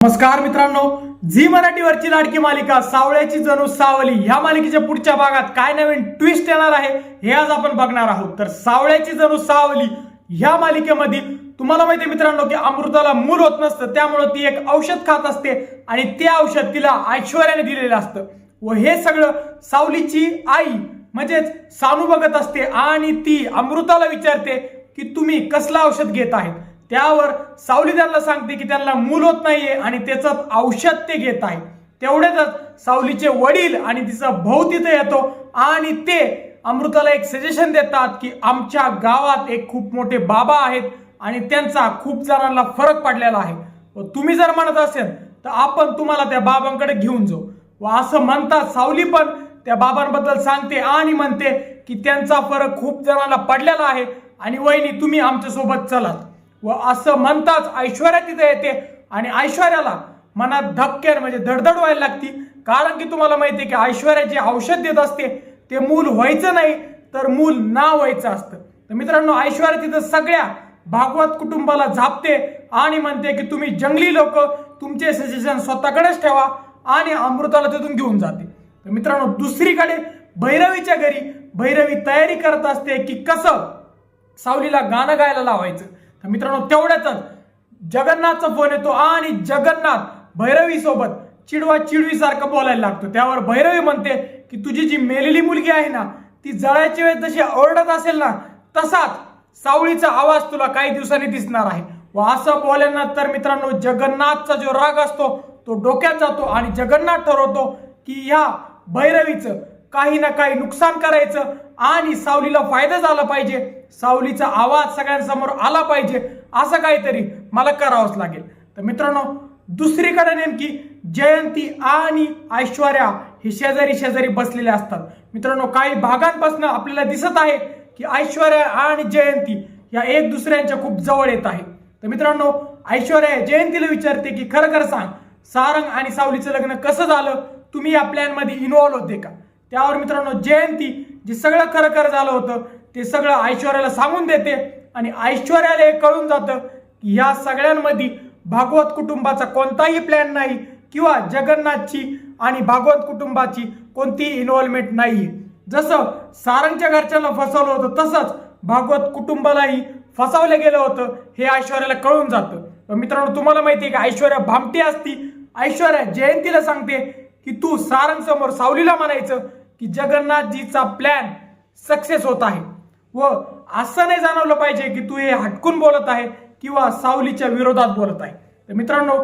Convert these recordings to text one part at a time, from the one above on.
नमस्कार मित्रांनो झी मराठीवरची लाडकी मालिका सावळ्याची जणू सावली. ह्या मालिकेच्या पुढच्या भागात काय नवीन ट्विस्ट येणार आहे हे आज आपण बघणार आहोत. तर सावळ्याची जणू सावली ह्या मालिकेमध्ये तुम्हाला माहिती मित्रांनो की अमृताला मूल होत नसतं त्यामुळे ती एक औषध खात असते आणि ते औषध तिला ऐश्वर्याने दिलेलं असतं. व हे सगळं सावलीची आई म्हणजेच सानू बघत असते आणि ती अमृताला विचारते की तुम्ही कसलं औषध घेत आहेत? त्यावर सावली त्यांना सांगते की त्यांना मूल होत नाहीये आणि त्याचं औषध ते घेत आहे. तेवढ्यातच सावलीचे वडील आणि तिचा भाऊ तिथे येतो आणि ते अमृताला एक सजेशन देतात की आमच्या गावात एक खूप मोठे बाबा आहेत आणि त्यांचा खूप जणांना फरक पडलेला आहे. व तुम्ही जर म्हणत असेल तर आपण तुम्हाला त्या बाबांकडे घेऊन जाऊ. व असं म्हणतात सावली पण त्या बाबांबद्दल सांगते आणि म्हणते की त्यांचा फरक खूप जणांना पडलेला आहे आणि वहिनी तुम्ही आमच्यासोबत चलात. व असं म्हणताच ऐश्वर्या तिथे येते आणि ऐश्वर्याला मनात धक्क्यान म्हणजे धडधड व्हायला लागती. कारण की तुम्हाला माहिती आहे की ऐश्वर्या जे औषध देत असते ते मूल व्हायचं नाही तर मूल ना व्हायचं असतं. तर मित्रांनो ऐश्वर्या तिथं सगळ्या भागवत कुटुंबाला झापते आणि म्हणते की तुम्ही जंगली लोक तुमचे सजेशन स्वतःकडेच ठेवा आणि अमृताला तिथून घेऊन जाते. तर मित्रांनो दुसरीकडे भैरवीच्या घरी भैरवी तयारी करत असते की कसं सावलीला गाणं गायला लावायचं. तर मित्रांनो तेवढ्यातच जगन्नाथचा फोन येतो आणि जगन्नाथ भैरवी सोबत चिडवा चिडवी सारखं बोलायला लागतो. त्यावर भैरवी म्हणते की तुझी जी मेलेली मुलगी आहे ना ती जळायची वेळ जशी ओरडत असेल ना तसाच सावळीचा आवाज तुला काही दिवसांनी दिसणार आहे. व असं बोलल्यानंतर मित्रांनो जगन्नाथचा जो राग असतो तो डोक्यात जातो आणि जगन्नाथ ठरवतो की ह्या भैरवीचं काही ना काही नुकसान करायचं आणि सावलीला फायदा झाला पाहिजे. सावलीचा आवाज सगळ्यांसमोर आला पाहिजे असं काहीतरी मला करावंच लागेल. तर मित्रांनो दुसरीकडे नेमकी जयंती आणि ऐश्वर्या हे शेजारी शेजारी बसलेले असतात. मित्रांनो काही भागांपासून आपल्याला दिसत आहे की ऐश्वर्या आणि जयंती या एक दुसऱ्यांच्या खूप जवळ येत आहे. तर मित्रांनो ऐश्वर्या जयंतीला विचारते की खरं खरं सांग सारंग आणि सावलीचं लग्न कसं झालं? तुम्ही या प्लॅनमध्ये इन्व्हॉल्व्ह होते का? त्यावर मित्रांनो जयंती जे सगळं खरं खरं झालं होतं ते सगळं ऐश्वर्याला सांगून देते. आणि ऐश्वर्याला हे कळून जातं की या सगळ्यांमध्ये भागवत कुटुंबाचा कोणताही प्लॅन नाही किंवा जगन्नाथची आणि भागवत कुटुंबाची कोणतीही इन्व्हॉल्वमेंट नाही. जसं सारंगच्या घरच्यांना फसवलं होतं तसंच भागवत कुटुंबालाही फसवलं गेलं होतं हे ऐश्वर्याला कळून जातं. मित्रांनो तुम्हाला माहिती आहे की ऐश्वर्या भामटी असती. ऐश्वर्या जयंतीला सांगते की तू सारंग समोर सावलीला म्हणायचं की जगन्नाथजीचा प्लॅन सक्सेस होत आहे. व असं नाही जाणवलं पाहिजे की तू हे हटकून बोलत आहे किंवा सावलीच्या विरोधात बोलत आहे. तर मित्रांनो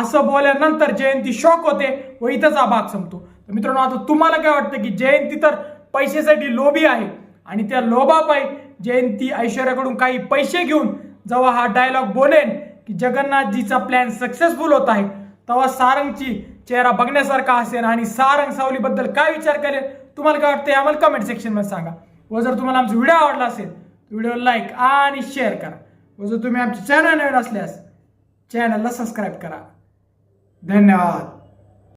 असं बोलल्यानंतर जयंती शॉक होते व इथंच हा भाग संपतो. तर मित्रांनो आता तुम्हाला काय वाटतं की जयंती तर पैशासाठी लोभी आहे आणि त्या लोभापायी जयंती ऐश्वर्याकडून काही पैसे घेऊन जेव्हा हा डायलॉग बोलेन की जगन्नाथजीचा प्लॅन सक्सेसफुल होत आहे तेव्हा सारंगची चेहरा बघण्यासारखा असेल आणि सारंग सावलीबद्दल काय विचार करेल तुम्हाला काय वाटतं आम्हाला कमेंट सेक्शनमध्ये सांगा. व जर तुम्हाला आमचा व्हिडिओ आवडला असेल तर व्हिडिओ लाईक आणि शेअर करा. व जर तुम्ही आमचे चॅनल नवीन असल्यास चॅनलला सबस्क्राईब करा. धन्यवाद.